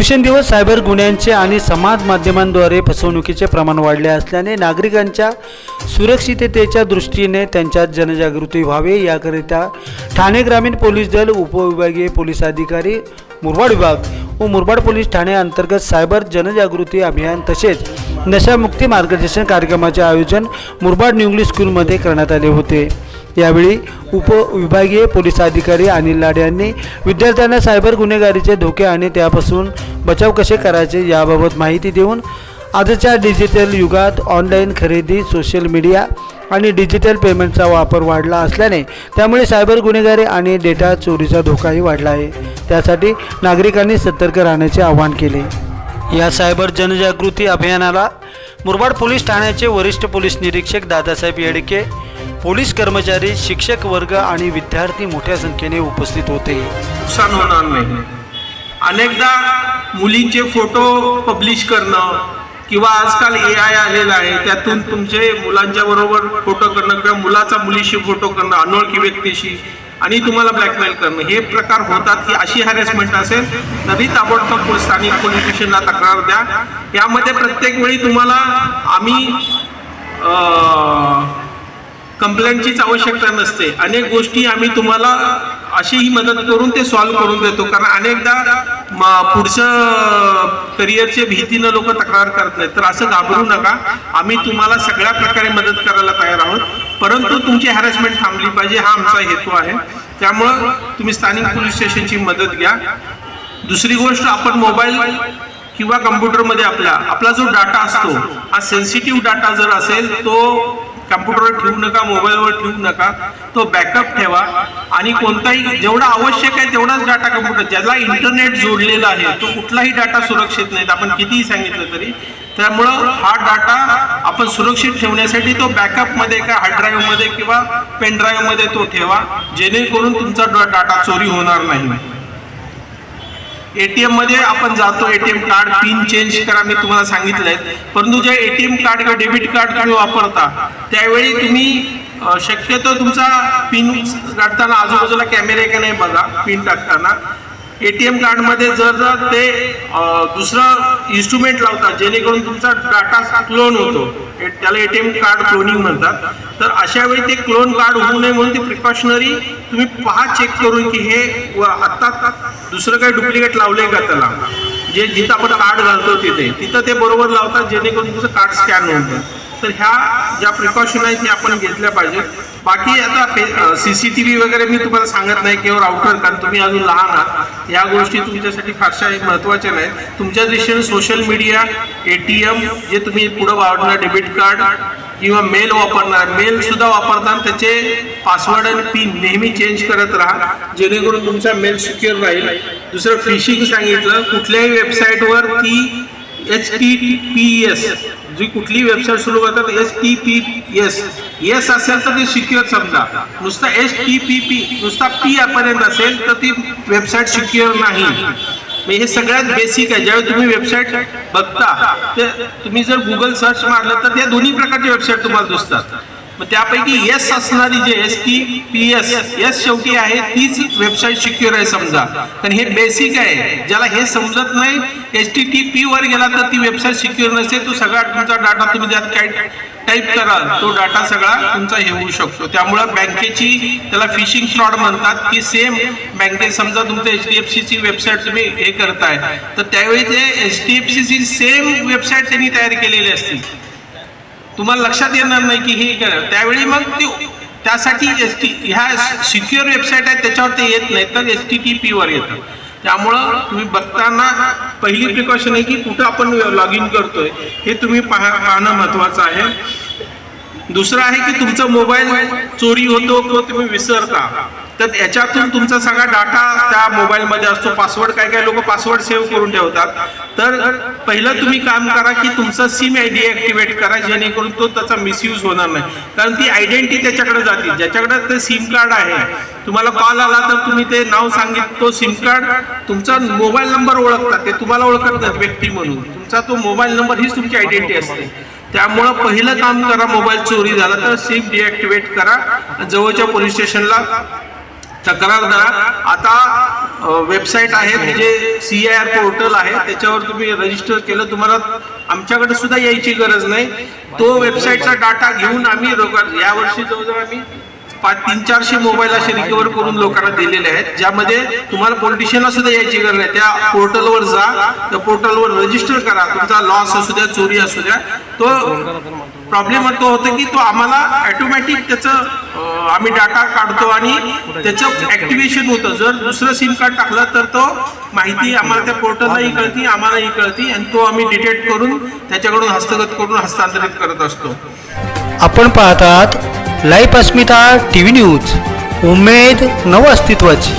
दिवसेंदिवस सायबर गुन्ह्यांचे आणि समाज माध्यमांद्वारे फसवणुकीचे प्रमाण वाढले असल्याने नागरिकांच्या सुरक्षिततेच्या दृष्टीने त्यांच्यात जनजागृती व्हावी. याकरिता ठाणे ग्रामीण पोलीस दल उपविभागीय पोलीस अधिकारी मुरबाड विभाग व मुरबाड पोलीस ठाणे अंतर्गत सायबर जनजागृती अभियान तसेच नशामुक्ती मार्गदर्शन कार्यक्रमाचे आयोजन मुरबाड न्यू इंग्लिश स्कूलमध्ये करण्यात आले होते. यावेळी उपविभागीय पोलीस अधिकारी अनिल लाड यांनी विद्यार्थ्यांना सायबर गुन्हेगारीचे धोके आणि त्यापासून बचाव कसे करायचे याबाबत माहिती देऊन आजच्या डिजिटल युगात ऑनलाईन खरेदी सोशल मीडिया आणि डिजिटल पेमेंटचा वापर वाढला असल्याने त्यामुळे सायबर गुन्हेगारी आणि डेटा चोरीचा धोकाही वाढला आहे. त्यासाठी नागरिकांनी सतर्क राहण्याचे आवाहन केले. या सायबर जनजागृती अभियानाला मुरबाड पोलीस ठाण्याचे वरिष्ठ पोलीस निरीक्षक दादासाहेब येडके पोलीस कर्मचारी शिक्षक वर्ग आणि विद्यार्थी मोठ्या संख्येने उपस्थित होते. नुकसान होणार नाही. अनेकदा मुलींचे फोटो पब्लिश करणं किंवा आजकाल ए आय आलेलं आहे त्यातून तुमचे मुलांच्या बरोबर फोटो करणं किंवा मुलाचा मुलीशी फोटो करणं अनोळखी व्यक्तीशी आणि तुम्हाला ब्लॅकमेल करणं हे प्रकार होतात की अशी हॅरेसमेंट असेल तरी ताबडतोब स्थानिक पोलीस स्टेशनला तक्रार द्या. यामध्ये प्रत्येक वेळी तुम्हाला आम्ही कंप्लेंटचीच आवश्यकता नसते. अनेक गोष्टी आम्ही तुम्हाला अशीही मदत करून ते सॉल्व्ह करून देतो. कारण अनेकदा पुढचं करिअरच्या भीतीनं लोक तक्रार करत नाहीत. तर असं घाबरू नका. आम्ही तुम्हाला सगळ्या प्रकारे मदत करायला तयार आहोत. परंतु तुमची हॅरेसमेंट थांबली पाहिजे हा आमचा हेतू आहे. त्यामुळं तुम्ही स्थानिक पोलीस स्टेशनची मदत घ्या. दुसरी गोष्ट आपण मोबाईल किंवा कम्प्युटरमध्ये आपल्या आपला जो डाटा असतो हा सेन्सिटिव्ह डाटा जर असेल तो कम्प्युटरवर ठेवू नका मोबाईलवर ठेवू नका. तो बॅकअप ठेवा. आणि कोणताही जेवढा आवश्यक आहे तेवढाच डाटा कम्प्युटर ज्याला इंटरनेट जोडलेला आहे तो कुठलाही डाटा सुरक्षित नाही. आपण कितीही सांगितलं तरी. त्यामुळं हा डाटा आपण सुरक्षित ठेवण्यासाठी तो बॅकअपमध्ये का हार्ड ड्राईव्हमध्ये किंवा पेन ड्राईव्हमध्ये तो ठेवा. जेणेकरून तुमचा डाटा चोरी होणार नाही. एटीएममध्ये आपण जातो एटीएम कार्ड पिन चेंज करा मी तुम्हाला सांगितलंय. परंतु जे एटीएम कार्ड किंवा डेबिट कार्ड तुम्ही वापरता त्यावेळी तुम्ही शक्यतो तुमचा पिन काढताना आजूबाजूला कॅमेरे का नाही बघा पिन टाकताना. ए टी एम कार्डमध्ये जर जर ते दुसरं इन्स्ट्रुमेंट लावतात जेणेकरून तुमचा डाटा क्लोन होतो. ए- त्याला एम कार्ड क्लोनिंग म्हणतात. तर अशा वेळी ते क्लोन कार्ड होऊ नये म्हणून ते प्रिकॉशनरी तुम्ही पहा चेक करून की हे व आत्ता दुसरं काही डुप्लिकेट लावलंय का त्याला? जे जिथं आपण कार्ड घालतो तिथे. तिथं ते बरोबर लावतात जेणेकरून तुझं कार्ड स्कॅन होतं तर ह्या ज्या प्रिकॉशन आहेत त्या आपण घेतल्या पाहिजेत. बाकी आता सी सी टी व्ही वगैरे मी तुम्हाला सांगत नाही किंवा राऊटर कारण तुम्ही अजून लहान आहात. या गोष्टी तुमच्यासाठी फारशा महत्त्वाच्या नाही. तुमच्या दृष्टीने social media A T M जे तुम्ही पुढं वाढणार डेबिट कार्ड किंवा मेल वापरणार मेल सुद्धा वापरताना त्याचे पासवर्ड आणि पिन नेहमी चेंज करत राहा. जेणेकरून तुमचा मेल सिक्युअर राहील. दुसरं फिशिंग सांगितलं कुठल्याही वेबसाईटवर ती एच टी पी एस जी कुठली वेबसाईट सुरू करतात S T P S S असेल तर ते सिक्युअर समजा. नुसता एस टी पी पी नुसता पी पर्यंत असेल तर ती वेबसाईट सिक्युअर नाही. हे सगळ्यात बेसिक आहे. ज्यावेळी तुम्ही वेबसाईट बघता ते तुम्ही जर गुगल सर्च मारलं तर त्या दोन्ही प्रकारच्या वेबसाईट तुम्हाला दिसतात. मग त्यापैकी एस असणारी जे S T P S S शेवटी आहे तीच वेबसाईट सिक्युअर आहे समजा. कारण हे बेसिक आहे. ज्याला हे समजत नाही एच टी टी पी वर गेला तर ती वेबसाईट सिक्युअर नसते. तो सगळा तुमचा डाटा तुम्ही त्यात काय टाईप कराल तो डाटा सगळा तुमचा हे होऊ शकतो. त्यामुळं बँकेची त्याला फिशिंग फ्रॉड म्हणतात की सेम बँकेत समजा तुमचं एच डी एफ सीची वेबसाईट तुम्ही हे करताय. तर त्यावेळी ते एच डी एफ सीची सेम वेबसाईट त्यांनी तयार केलेली असते तुम्हाला लक्षात येणार नाही की हे करा त्यावेळी मग ते त्यासाठी एस टी ह्या सिक्युअर वेबसाईट आहेत त्याच्यावर ते येत नाही तर एस टी टी पीवर येतं. त्यामुळं तुम्ही बघताना पहिली प्रिकॉशन आहे की कुठं आपण लॉग इन करतोय. हे तुम्ही पाहा पाहणं महत्त्वाचं आहे. दुसरं आहे की तुमचा मोबाईल चोरी होतो किंवा तुम्ही विसरता. तर याच्यातून तुमचा सगळा डाटा त्या मोबाईलमध्ये असतो. पासवर्ड काय काय लोक पासवर्ड सेव्ह करून ठेवतात. तर पहिलं तुम्ही काम करा की तुमचा सिम आय डी ॲक्टिवेट करा जेणेकरून तो त्याचा मिसयूज होणार नाही. कारण ती आयडेंटिटी त्याच्याकडे जाते. ज्याच्याकडे ते सिम कार्ड आहे तुम्हाला कॉल आला तर तुम्ही ते नाव सांगित तो सिम कार्ड तुमचा मोबाईल नंबर ओळखतात ते तुम्हाला ओळखत नाही व्यक्ती म्हणून. तुमचा तो मोबाईल नंबर हीच तुमची आयडेंटिटी असते. त्यामुळं पहिलं काम करा मोबाईल चोरी झाला तर सिम डिॲक्टिवेट करा. जवळच्या पोलीस स्टेशनला तक्रारदार आता वेबसाईट आहे म्हणजे सी आय आर पोर्टल आहे त्याच्यावर तुम्ही रजिस्टर केलं तुम्हाला आमच्याकडे सुद्धा यायची गरज नाही. तो वेबसाईटचा डाटा घेऊन आम्ही यावर्षी जवळजवळ आम्ही पाच तीन चारशे मोबाईल असे रिकवर करून लोकांना दिलेले आहेत ज्यामध्ये तुम्हाला पॉलिटिशियनला सुद्धा यायची गरज नाही. त्या पोर्टलवर जा त्या पोर्टलवर रजिस्टर करा. तुमचा लॉस असू द्या चोरी असू द्या तो प्रॉब्लेम तो होतो की तो आम्हाला ऑटोमॅटिक त्याचं आम्ही डाटा काढतो आणि त्याचं ऍक्टिव्हेशन होतं. जर दुसरं सिम कार्ड टाकलं तर तो माहिती आम्हाला त्या पोर्टललाही कळती आम्हालाही कळती आणि तो आम्ही डिटेक्ट करून त्याच्याकडून हस्तगत करून हस्तांतरित करत असतो. आपण पाहतात life Asmita T V news उमेद नव अस्तित्वाची